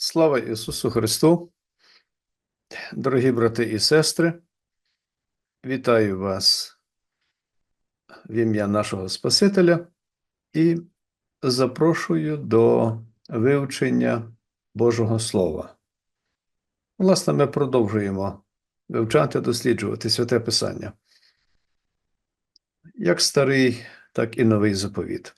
Слава Ісусу Христу! Дорогі брати і сестри, вітаю вас в ім'я нашого Спасителя і запрошую до вивчення Божого Слова. Власне, ми продовжуємо вивчати, досліджувати Святе Писання. Як старий, так і новий заповіт.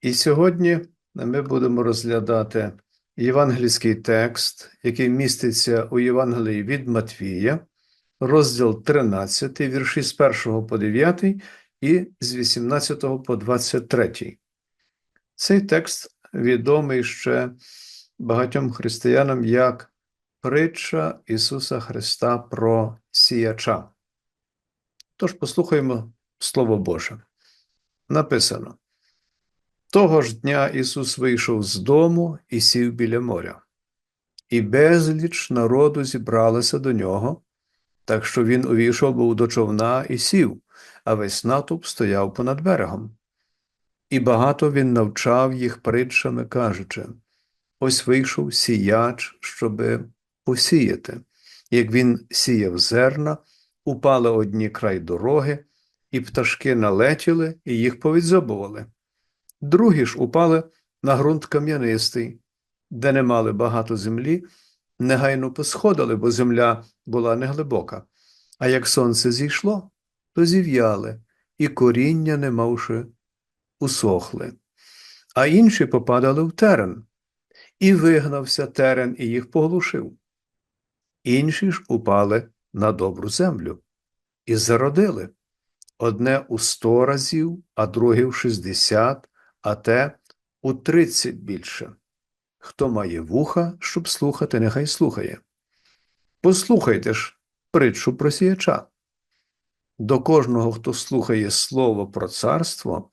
І сьогодні ми будемо розглядати євангельський текст, який міститься у Євангелії від Матвія, розділ 13, вірші з 1 по 9 і з 18 по 23. Цей текст відомий ще багатьом християнам як притча Ісуса Христа про сіяча. Тож послухаємо Слово Боже. Написано. Того ж дня Ісус вийшов з дому і сів біля моря, і безліч народу зібралося до нього, так що він увійшов був до човна і сів, а весь натовп стояв понад берегом. І багато він навчав їх притчами, кажучи: ось вийшов сіяч, щоби посіяти. Як він сіяв зерна, упали одні край дороги, і пташки налетіли і їх повідзобували. Другі ж упали на ґрунт кам'янистий, де не мали багато землі, негайно посходили, бо земля була неглибока. А як сонце зійшло, то зів'яли, і коріння, не мавши, усохли. А інші попадали в терен, і вигнався терен, і їх поглушив. Інші ж упали на добру землю і зародили одне у сто разів, а друге в шістдесят, а те у тридцять більше. Хто має вуха, щоб слухати, нехай слухає. Послухайте ж притчу про сіяча. До кожного, хто слухає слово про царство,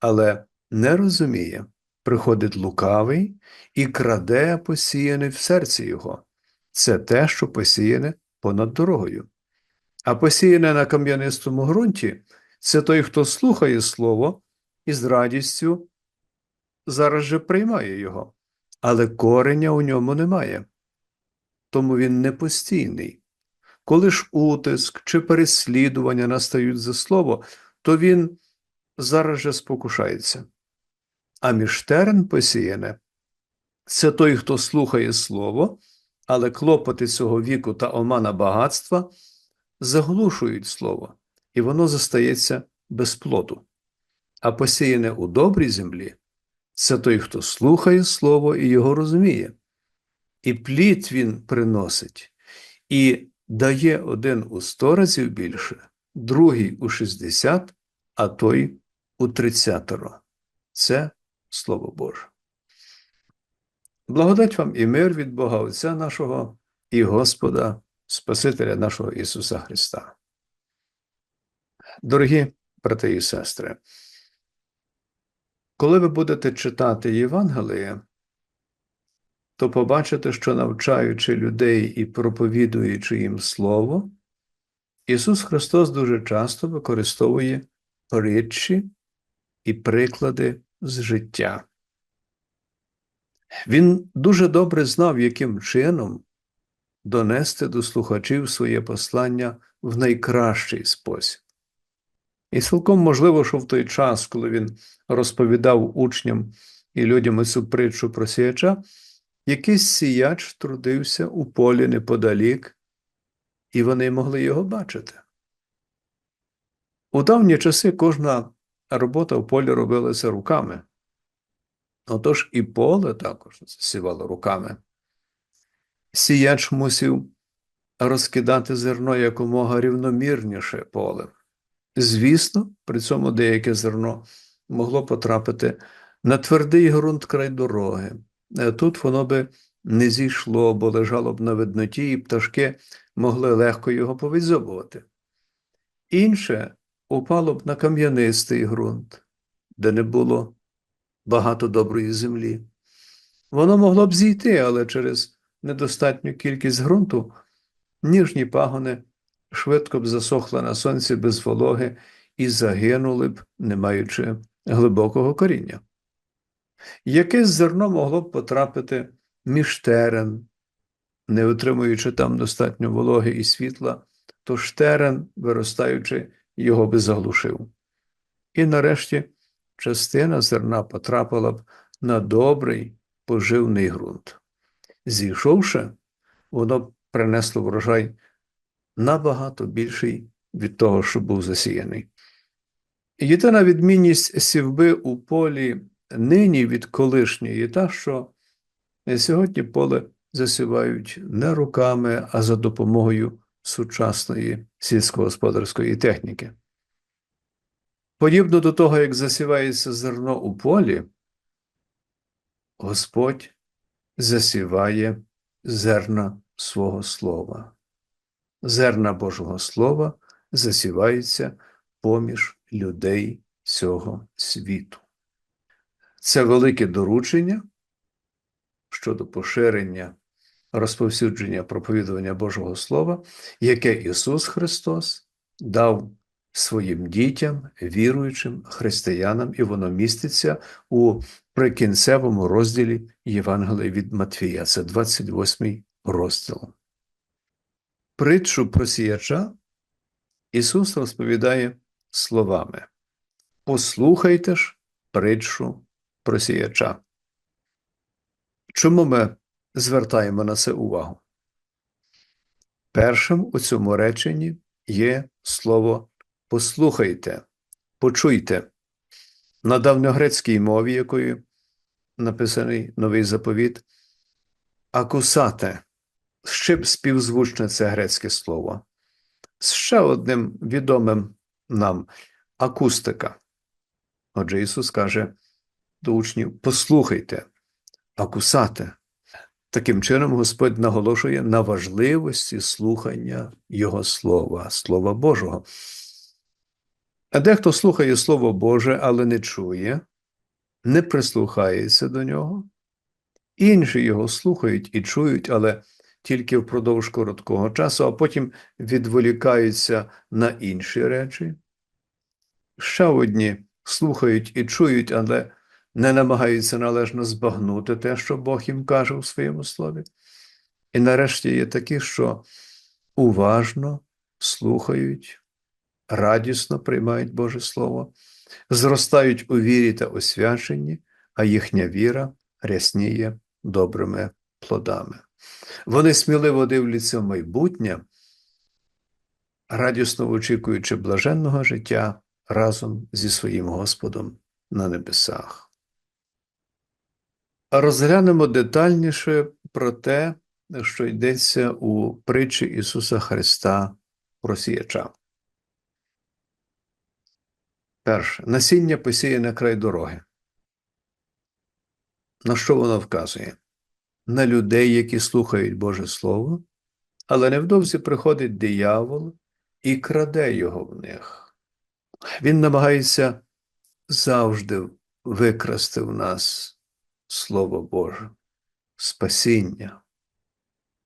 але не розуміє, приходить лукавий і краде посіяне в серці його. Це те, що посіяне понад дорогою. А посіяне на кам'янистому ґрунті це той, хто слухає слово і з радістю зараз же приймає його, але кореня у ньому немає. Тому він не постійний. Коли ж утиск чи переслідування настають за слово, то він зараз же спокушається. А між терен посіяне це той, хто слухає слово, але клопоти цього віку та омана багатства заглушують слово, і воно застається без плоду. А посіяне у добрій землі це той, хто слухає слово і його розуміє. І плід він приносить, і дає один у сто разів більше, другий у шістдесят, а той у тридцятеро. Це Слово Боже. Благодать вам і мир від Бога Отця нашого і Господа, Спасителя нашого Ісуса Христа. Дорогі брати і сестри, коли ви будете читати Євангеліє, то побачите, що навчаючи людей і проповідуючи їм Слово, Ісус Христос дуже часто використовує притчі і приклади з життя. Він дуже добре знав, яким чином донести до слухачів своє послання в найкращий спосіб. І цілком можливо, що в той час, коли він розповідав учням і людям цю притчу про сіяча, якийсь сіяч трудився у полі неподалік, і вони могли його бачити. У давні часи кожна робота в полі робилася руками. Отож і поле також засівало руками. Сіяч мусив розкидати зерно якомога рівномірніше полем. Звісно, при цьому деяке зерно могло потрапити на твердий ґрунт край дороги. Е, Тут воно би не зійшло, бо лежало б на видноті, і пташки могли легко його повідзьобувати. Інше упало б на кам'янистий ґрунт, де не було багато доброї землі. Воно могло б зійти, але через недостатню кількість ґрунту ніжні пагони швидко б засохли на сонці без вологи і загинули б, не маючи глибокого коріння. Якесь зерно могло б потрапити між терен, не отримуючи там достатньо вологи і світла, то терен, виростаючи, його би заглушив. І нарешті частина зерна потрапила б на добрий поживний ґрунт. Зійшовши, воно принесло врожай набагато більший від того, що був засіяний. Єдина відмінність сівби у полі нині від колишньої, та що сьогодні поле засівають не руками, а за допомогою сучасної сільськогосподарської техніки. Подібно до того, як засівається зерно у полі, Господь засіває зерна свого слова. Зерна Божого Слова засіваються поміж людей цього світу. Це велике доручення щодо поширення, розповсюдження проповідування Божого Слова, яке Ісус Христос дав своїм дітям, віруючим християнам, і воно міститься у прикінцевому розділі Євангелія від Матвія. Це 28 розділ. Притчу про сіяча Ісус розповідає словами: Послухайте ж притчу про сіяча. Чому ми звертаємо на це увагу? Першим у цьому реченні є слово послухайте, почуйте. На давньогрецькій мові, якою написаний новий заповіт, акусате, ще співзвучне це грецьке слово. З ще одним відомим нам акустика. Отже, Ісус каже до учнів: послухайте, акусате. Таким чином, Господь наголошує на важливості слухання Його Слова, Слова Божого. А дехто слухає Слово Боже, але не чує, не прислухається до нього. Інші його слухають і чують, але тільки впродовж короткого часу, а потім відволікаються на інші речі. Ще одні слухають і чують, але не намагаються належно збагнути те, що Бог їм каже у своєму слові. І нарешті є такі, що уважно слухають, радісно приймають Боже Слово, зростають у вірі та освяченні, а їхня віра рясніє добрими плодами. Вони сміливо дивляться в майбутнє, радісно очікуючи блаженного життя разом зі своїм Господом на небесах. Розглянемо детальніше про те, що йдеться у притчі Ісуса Христа про сіяча. Перше. Насіння посіяне край дороги. На що воно вказує? На людей, які слухають Боже Слово, але невдовзі приходить диявол і краде його в них. Він намагається завжди викрасти в нас Слово Боже, спасіння,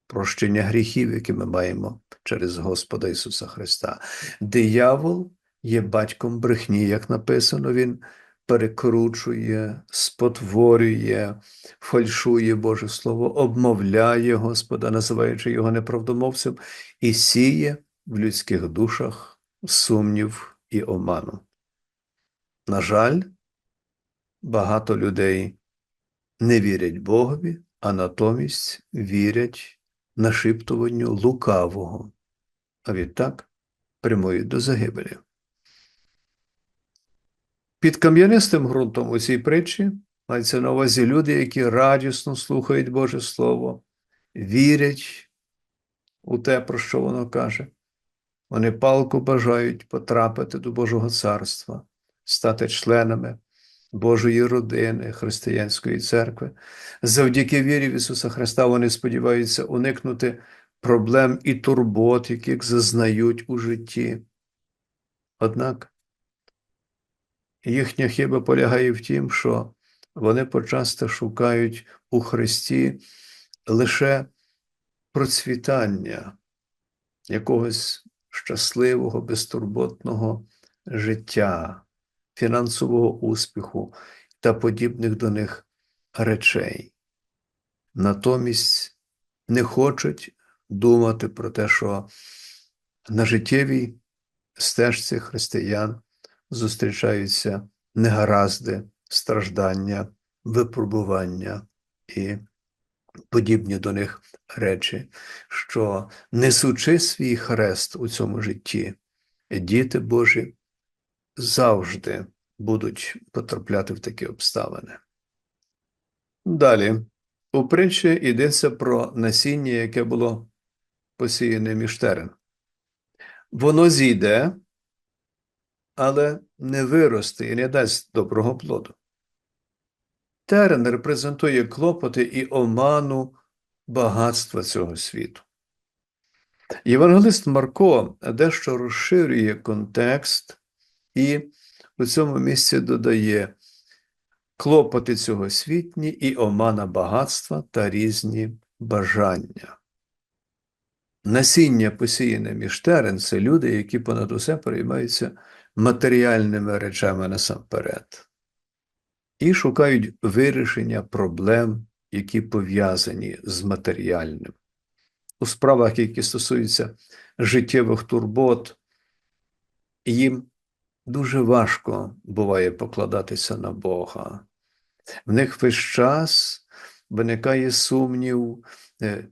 прощення гріхів, які ми маємо через Господа Ісуса Христа. Диявол є батьком брехні, як написано, Він перекручує, спотворює, фальшує Боже Слово, обмовляє Господа, називаючи його неправдомовцем, і сіє в людських душах сумнів і оману. На жаль, багато людей не вірять Богові, а натомість вірять нашіптуванню лукавого, а відтак прямують до загибелі. Під кам'янистим ґрунтом у цій притчі мається на увазі люди, які радісно слухають Боже Слово, вірять у те, про що воно каже. Вони палку бажають потрапити до Божого царства, стати членами Божої родини, Християнської церкви. Завдяки вірі в Ісуса Христа вони сподіваються уникнути проблем і турбот, яких зазнають у житті. Однак їхня хиба полягає в тім, що вони почасто шукають у Христі лише процвітання якогось щасливого, безтурботного життя фінансового успіху та подібних до них речей. натомість не хочуть думати про те, що на життєвій стежці християн зустрічаються негаразди, страждання, випробування і подібні до них речі, що несучи свій хрест у цьому житті, діти Божі завжди будуть потрапляти в такі обставини. Далі, у притчі йдеться про насіння, яке було посіяне між терен. Воно зійде, але не виросте і не дасть доброго плоду. Терен репрезентує клопоти і оману багатства цього світу. Євангелист Марко дещо розширює контекст і у цьому місці додає клопоти цього світні і омана багатства та різні бажання. Насіння посіяне між терен це люди, які понад усе переймаються матеріальними речами насамперед, і шукають вирішення проблем, які пов'язані з матеріальним. У справах, які стосуються життєвих турбот, їм дуже важко буває покладатися на Бога. В них весь час виникає сумнів,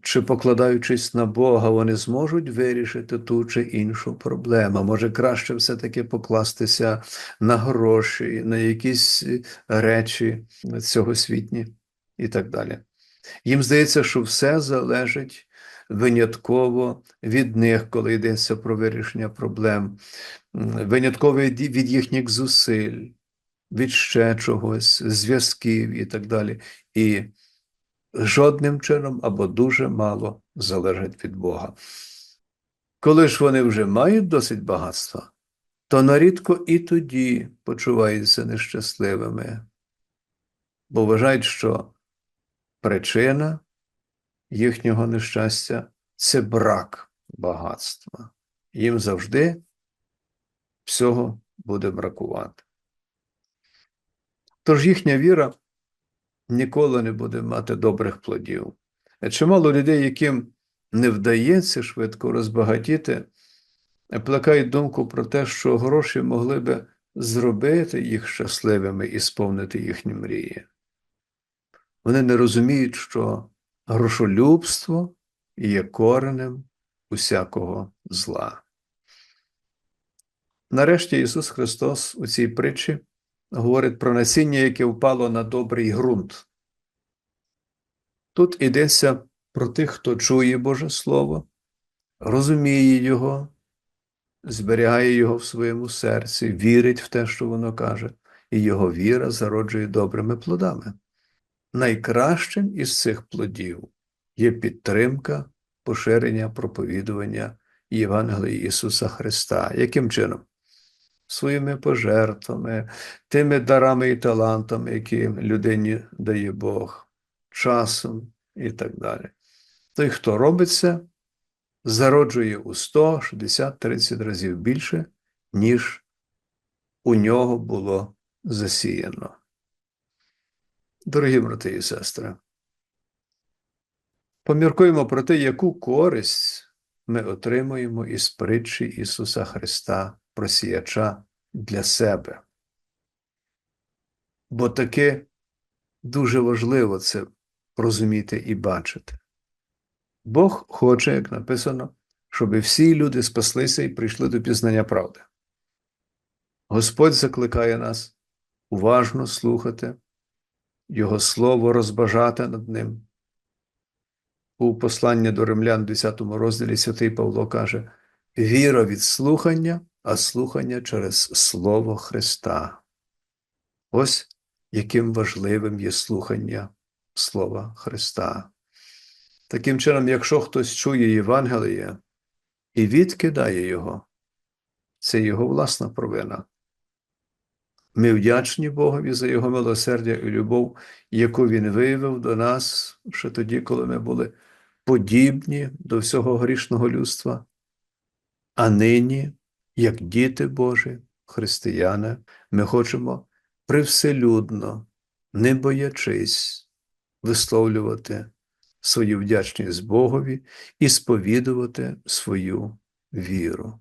чи, покладаючись на Бога, вони зможуть вирішити ту чи іншу проблему. Може, краще все-таки покластися на гроші, на якісь е, речі цього світні і так далі. Їм здається, що все залежить винятково від них, коли йдеться про вирішення проблем, винятково від їхніх зусиль, від ще чогось, зв'язків і так далі. І жодним чином або дуже мало залежить від Бога. Коли ж вони вже мають досить багатства, то нарідко і тоді почуваються нещасливими, бо вважають, що причина їхнього нещастя це брак багатства. Їм завжди всього буде бракувати. Тож їхня віра ніколи не буде мати добрих плодів. Чимало людей, яким не вдається швидко розбагатіти, плекають думку про те, що гроші могли би зробити їх щасливими і сповнити їхні мрії. Вони не розуміють, що грошолюбство є коренем усякого зла. Нарешті Ісус Христос у цій притчі говорить про насіння, яке впало на добрий ґрунт. Тут йдеться про тих, хто чує Боже Слово, розуміє Його, зберігає його в своєму серці, вірить в те, що воно каже, і його віра зароджує добрими плодами. Найкращим із цих плодів є підтримка поширення проповідування Євангелії Ісуса Христа. Яким чином? Своїми пожертвами, тими дарами і талантами, які людині дає Бог, часом і так далі. Той, хто робить це, зароджує у 100, 60, 30 разів більше, ніж у нього було засіяно. Дорогі брати і сестри, поміркуємо про те, яку користь ми отримуємо із притчі Ісуса Христа, просіяча для себе. Бо таке дуже важливо це розуміти і бачити. Бог хоче, як написано, щоб всі люди спаслися і прийшли до пізнання правди. Господь закликає нас уважно слухати. Його слово розбажати над ним. У посланні до римлян, 10 розділі святий Павло каже: віра від слухання, а слухання через Слово Христа. Ось яким важливим є слухання Слова Христа. Таким чином, якщо хтось чує Євангеліє і відкидає його, це його власна провина. Ми вдячні Богові за Його милосердя і любов, яку Він виявив до нас ще тоді, коли ми були подібні до всього грішного людства. А нині, як діти Божі, християни, ми хочемо привселюдно, не боячись, висловлювати свою вдячність Богові і сповідувати свою віру.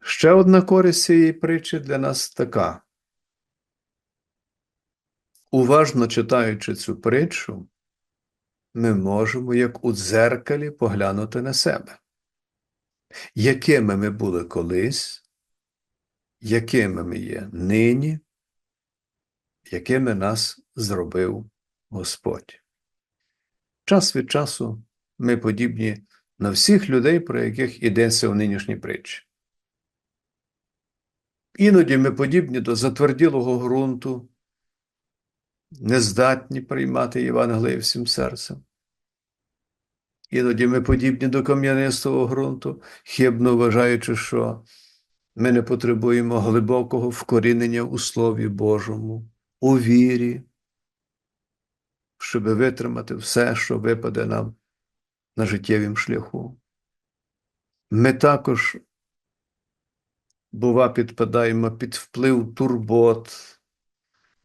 Ще одна користь цієї притчі для нас така. Уважно читаючи цю притчу, ми можемо, як у дзеркалі, поглянути на себе, якими ми були колись, якими ми є нині, якими нас зробив Господь. Час від часу ми подібні на всіх людей, про яких йдеться в нинішній притчі. Іноді ми подібні до затверділого ґрунту, нездатні приймати Євангеліє всім серцем. Іноді ми подібні до кам'янистого ґрунту, хибно вважаючи, що ми не потребуємо глибокого вкорінення у Слові Божому, у вірі, щоб витримати все, що випаде нам на життєвім шляху. Ми також, бува, підпадаємо під вплив турбот,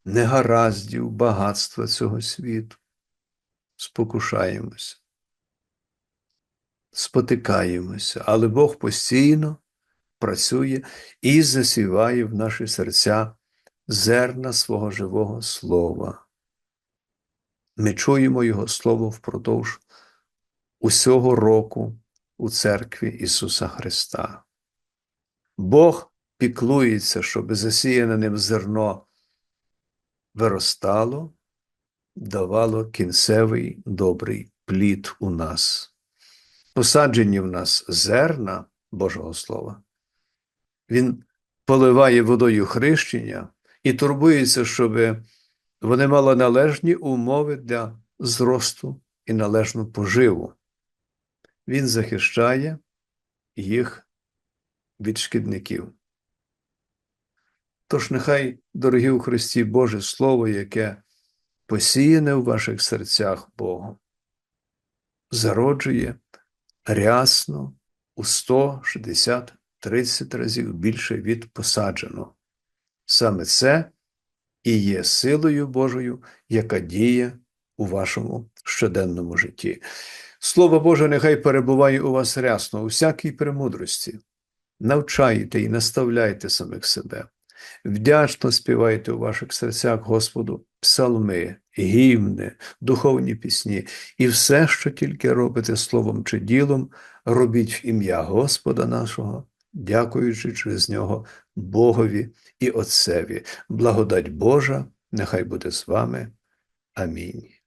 негараздів, багатства цього світу, спокушаємося, спотикаємося, але Бог постійно працює і засіває в наші серця зерна свого живого слова. Ми чуємо Його Слово впродовж усього року у церкві Ісуса Христа. Бог піклується, щоб засіяне ним зерно виростало, давало кінцевий добрий плід у нас. Посаджені в нас зерна Божого Слова. Він поливає водою хрещення і турбується, щоб вони мали належні умови для зросту і належну поживу. Він захищає їх від шкідників. Тож нехай, дорогі у Христі Боже Слово, яке посіяне в ваших серцях Богом, зароджує рясно у 160 30 разів більше від посадженого. Саме це і є силою Божою, яка діє у вашому щоденному житті. Слово Боже, нехай перебуває у вас рясно, у всякій премудрості. Навчайте і наставляйте самих себе. Вдячно співайте у ваших серцях Господу псалми, гімни, духовні пісні і все, що тільки робите словом чи ділом, робіть в ім'я Господа нашого, дякуючи через нього Богові і Отцеві. Благодать Божа, нехай буде з вами. Амінь.